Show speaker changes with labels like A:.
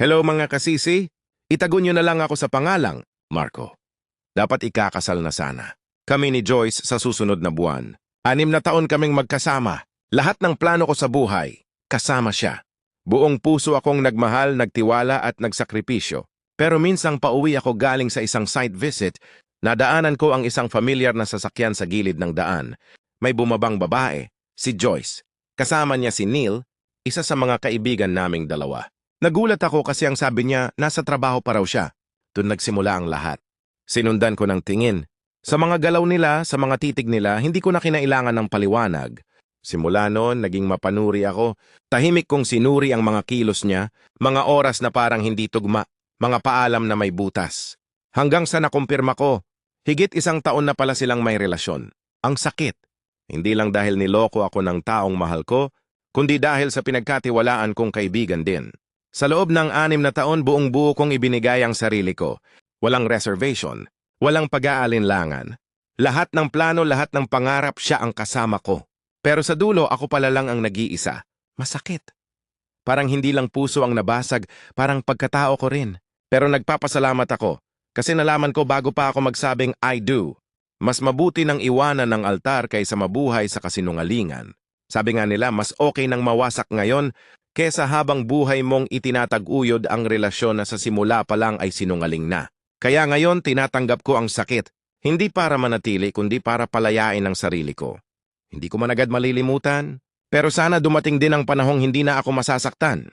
A: Hello mga kasisi, itago nyo na lang ako sa pangalang, Marco. Dapat ikakasal na sana. Kami ni Joyce sa susunod na buwan. Anim na taon kaming magkasama. Lahat ng plano ko sa buhay, kasama siya. Buong puso akong nagmahal, nagtiwala at nagsakripisyo. Pero minsang pauwi ako galing sa isang site visit, nadaanan ko ang isang familiar na sasakyan sa gilid ng daan. May bumabang babae, si Joyce. Kasama niya si Neil, isa sa mga kaibigan naming dalawa. Nagulat ako kasi ang sabi niya, nasa trabaho pa raw siya. Doon nagsimula ang lahat. Sinundan ko ng tingin. Sa mga galaw nila, sa mga titig nila, hindi ko na kinailangan ng paliwanag. Simula noon, naging mapanuri ako. Tahimik kong sinuri ang mga kilos niya, mga oras na parang hindi tugma, mga paalam na may butas. Hanggang sa nakumpirma ko, higit isang taon na pala silang may relasyon. Ang sakit. Hindi lang dahil niloko ako ng taong mahal ko, kundi dahil sa pinagkatiwalaan kong kaibigan din. Sa loob ng anim na taon, buong buo kong ibinigay ang sarili ko. Walang reservation, walang pag-aalinlangan. Lahat ng plano, lahat ng pangarap, siya ang kasama ko. Pero sa dulo, ako pala lang ang nag-iisa. Masakit. Parang hindi lang puso ang nabasag, parang pagkatao ko rin. Pero nagpapasalamat ako, kasi nalaman ko bago pa ako magsabing I do. Mas mabuti nang iwanan ng altar kaysa mabuhay sa kasinungalingan. Sabi nga nila, mas okay nang mawasak ngayon kesa habang buhay mong itinataguyod ang relasyon na sa simula pa lang ay sinungaling na. Kaya ngayon tinatanggap ko ang sakit, hindi para manatili kundi para palayain ang sarili ko. Hindi ko man agad malilimutan, pero sana dumating din ang panahong hindi na ako masasaktan.